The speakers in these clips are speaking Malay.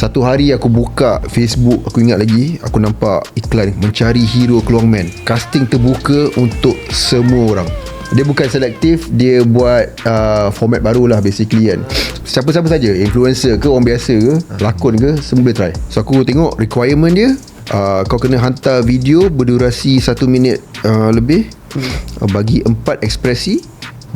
Satu hari aku buka Facebook Aku ingat lagi Aku nampak iklan Mencari hero keluang man. Casting terbuka Untuk semua orang. Dia bukan selektif Dia buat uh, Format baru lah Basically kan. Siapa-siapa saja Influencer ke Orang biasa ke Pelakon ke Semua boleh try. So aku tengok Requirement dia. Uh, Kau kena hantar video Berdurasi 1 minit uh, Lebih. Uh, Bagi empat ekspresi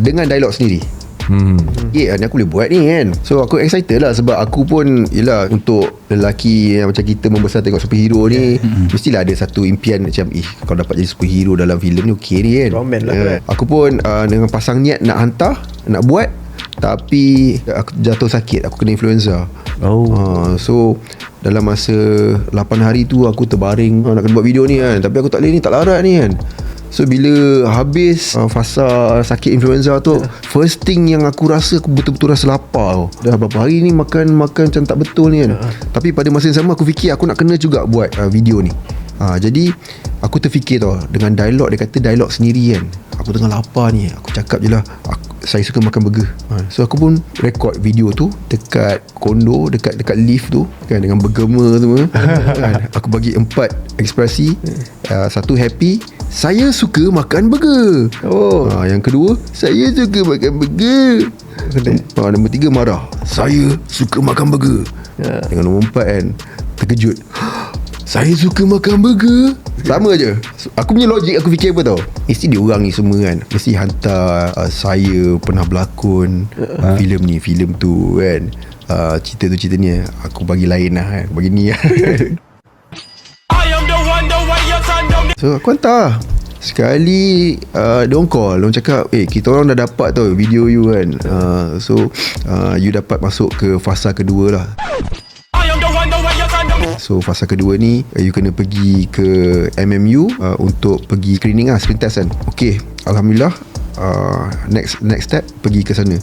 Dengan dialog sendiri Hmm. Eh ni aku boleh buat ni kan So aku excited lah Sebab aku pun Yelah Untuk lelaki Yang macam kita Membesar tengok superhero ni hmm. Mestilah ada satu impian Macam eh Kalau dapat jadi superhero Dalam filem ni Okay ni kan Roman lah Eh, kan? Aku pun uh, Dengan pasang niat Nak hantar Nak buat Tapi Aku jatuh sakit Aku kena influenza Oh. uh, So Dalam masa 8 hari tu Aku terbaring uh, Nak kena buat video ni kan Tapi aku tak boleh ni Tak larat ni kan So bila habis uh, fasa sakit influenza tu yeah. First thing yang aku rasa Aku betul-betul rasa lapar tau. Dah berapa hari ni makan Makan macam tak betul ni kan. Yeah. Tapi pada masa yang sama Aku fikir aku nak kena juga buat uh, video ni. Uh, Jadi Aku terfikir tau Dengan dialog Dia kata dialog sendiri kan. Aku tengah lapar ni Aku cakap je lah aku, Saya suka makan burger. Uh, So aku pun Record video tu Dekat kondo Dekat dekat lift tu kan Dengan bergema semua. Kan? Aku bagi empat ekspresi uh, Satu happy saya suka makan burger. Oh. Ha, yang kedua, saya suka makan burger. Ha, nombor tiga marah. Saya suka makan burger. Ya. Dengan nombor empat kan, terkejut. Saya suka makan burger Sama je Aku punya logik Aku fikir apa tau Mesti dia orang ni semua kan Mesti hantar uh, Saya pernah berlakon uh, Filem ni Filem tu kan uh, Cerita tu cerita ni Aku bagi lain lah kan Bagi ni lah So aku hantar lah. Sekali uh, Dia orang call. Dia orang cakap Eh kita orang dah dapat tau Video you kan. Uh, So uh, You dapat masuk ke Fasa kedua lah. So fasa kedua ni uh, You kena pergi ke MMU uh, Untuk pergi screening lah Screen test kan. Okay Alhamdulillah uh, Next next step Pergi ke sana